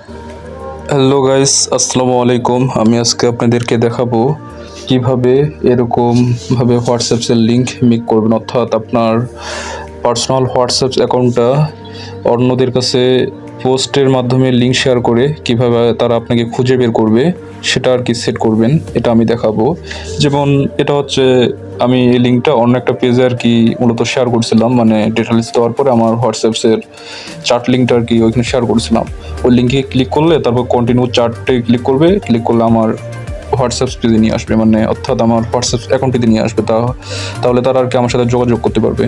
Hello guys আসসালামু আলাইকুম আমি আজকে আপনাদেরকে দেখাবো কীভাবে এরকম ভাবে হোয়াটসঅ্যাপসের লিঙ্ক মেক করবেন। অর্থাৎ আপনার পার্সোনাল হোয়াটসঅ্যাপ অ্যাকাউন্টটা অন্যদের কাছে পোস্টের মাধ্যমে লিঙ্ক শেয়ার করে কীভাবে তারা আপনাকে খুঁজে বের করবে, সেটা আর কি সেট করবেন, এটা আমি দেখাবো। যেমন এটা হচ্ছে আমি এই লিঙ্কটা অন্য একটা পেজে আর কি মূলত শেয়ার করছিলাম মানে ডেটা লিস্ট দেওয়ার পরে আমার হোয়াটসঅ্যাপসের চার্ট লিঙ্কটা আর কি ওইখানে শেয়ার করছিলাম। ওই লিঙ্কে ক্লিক করলে তারপর কন্টিনিউ চার্টে ক্লিক করবে ক্লিক করলে আমার হোয়াটসঅ্যাপ পেজে নিয়ে আসবে মানে অর্থাৎ আমার হোয়াটসঅ্যাপ অ্যাকাউন্টে নিয়ে আসবে, তা তাহলে তারা আর কি আমার সাথে যোগাযোগ করতে পারবে।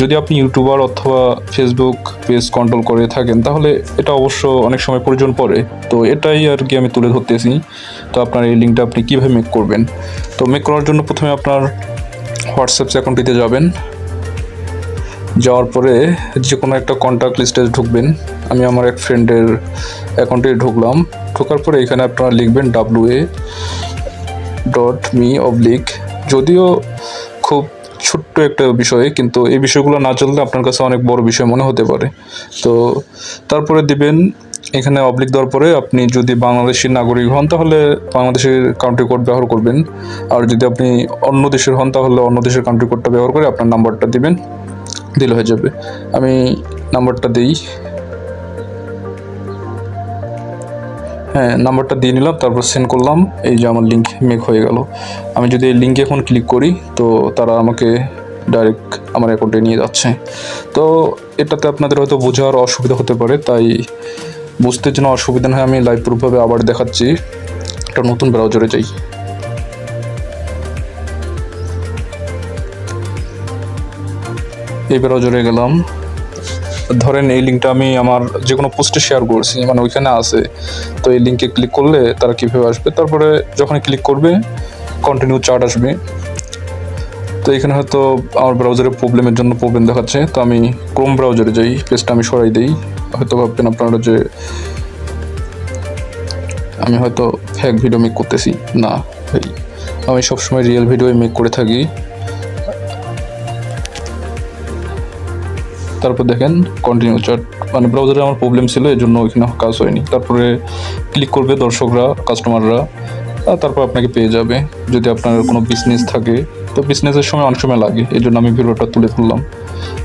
যদি আপনি ইউটিউবার অথবা ফেসবুক পেজ কন্ট্রোল করে থাকেন, তাহলে এটা অবশ্য অনেক সময় প্রয়োজন পড়ে। তো এটাই আর কি আমি তুলে ধরতেছি। তো আপনার এই লিঙ্কটা আপনি কীভাবে মেক করবেন? তো মেক করার জন্য প্রথমে আপনার হোয়াটসঅ্যাপ অ্যাকাউন্টটিতে যাবেন। যাওয়ার পরে যে কোনো একটা কন্ট্যাক্ট লিস্টে ঢুকবেন। আমি আমার এক ফ্রেন্ডের অ্যাকাউন্টে ঢুকলাম। ঢোকার পরে এখানে আপনারা লিখবেন W A dot me oblique যদিও ছোট্ট একটা বিষয়, কিন্তু এই বিষয়গুলো না চললে আপনার কাছে অনেক বড় বিষয় মনে হতে পারে। তো তারপরে দিবেন, এখানে অবলিক দেওয়ার পরে আপনি যদি বাংলাদেশের নাগরিক হন, তাহলে বাংলাদেশের কাউন্ট্রি কোড ব্যবহার করবেন। আর যদি আপনি অন্য দেশের হন, তাহলে অন্য দেশের কাউন্ট্রি কোডটা ব্যবহার করে আপনার নাম্বারটা দিবেন, দিলে হয়ে যাবে। আমি নাম্বারটা দিই। হ্যাঁ নাম্বারটা দিয়ে নিলাম, তারপর সেন্ড করলাম। এই যে আমার লিঙ্ক মেক হয়ে গেল। আমি যদি এই লিঙ্কে এখন ক্লিক করি, তো তারা আমাকে ডাইরেক্ট আমার অ্যাকাউন্টে নিয়ে যাচ্ছে। তো এটাতে আপনাদের হয়তো বোঝার অসুবিধা হতে পারে, তাই বুঝতে যেন অসুবিধা হয়, আমি লাইভ প্রুফভাবে আবার দেখাচ্ছি। একটা নতুন ব্রাউজারে যাই। এই ব্রাউজারে গেলাম। ধরেন এই লিঙ্কটা আমি আমার যে কোনো পোস্টে শেয়ার করছি মানে ওইখানে আছে। তো এই লিঙ্কে ক্লিক করলে তারা কীভাবে আসবে? তারপরে যখন ক্লিক করবে কন্টিনিউ চার্ট আসবে। তো এখানে হয়তো আমার ব্রাউজারের প্রবলেমের জন্য প্রবলেম দেখাচ্ছে। তো আমি ক্রোম ব্রাউজারে যাই পেজটা আমি সরাই দিই। হয়তো ভাববেন আপনারা যে আমি হয়তো ফ্যাক ভিডিও মেক করতেছি। না আমি সবসময় রিয়েল ভিডিও মেক করে থাকি। তারপর দেখেন কন্টিনিউ চার্ট মানে ব্রাউজারে আমার প্রবলেম ছিল এই জন্য ওইখানে কাজ হয়নি। তারপরে ক্লিক করবে দর্শকরা কাস্টমাররা তারপর আপনাকে পেয়ে যাবে। যদি আপনার কোনো বিজনেস থাকে, তো বিজনেসের সময় অনেক সময় লাগে এই জন্য আমি ভিডিওটা তুলে ধরলাম।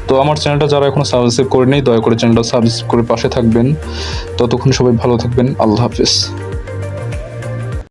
তো আমার চ্যানেলটা যারা এখনও সাবস্ক্রাইব করেনি, দয়া করে চ্যানেলটা সাবস্ক্রাইব করে পাশে থাকবেন। ততক্ষণ সবাই ভালো থাকবেন। আল্লাহ হাফেজ।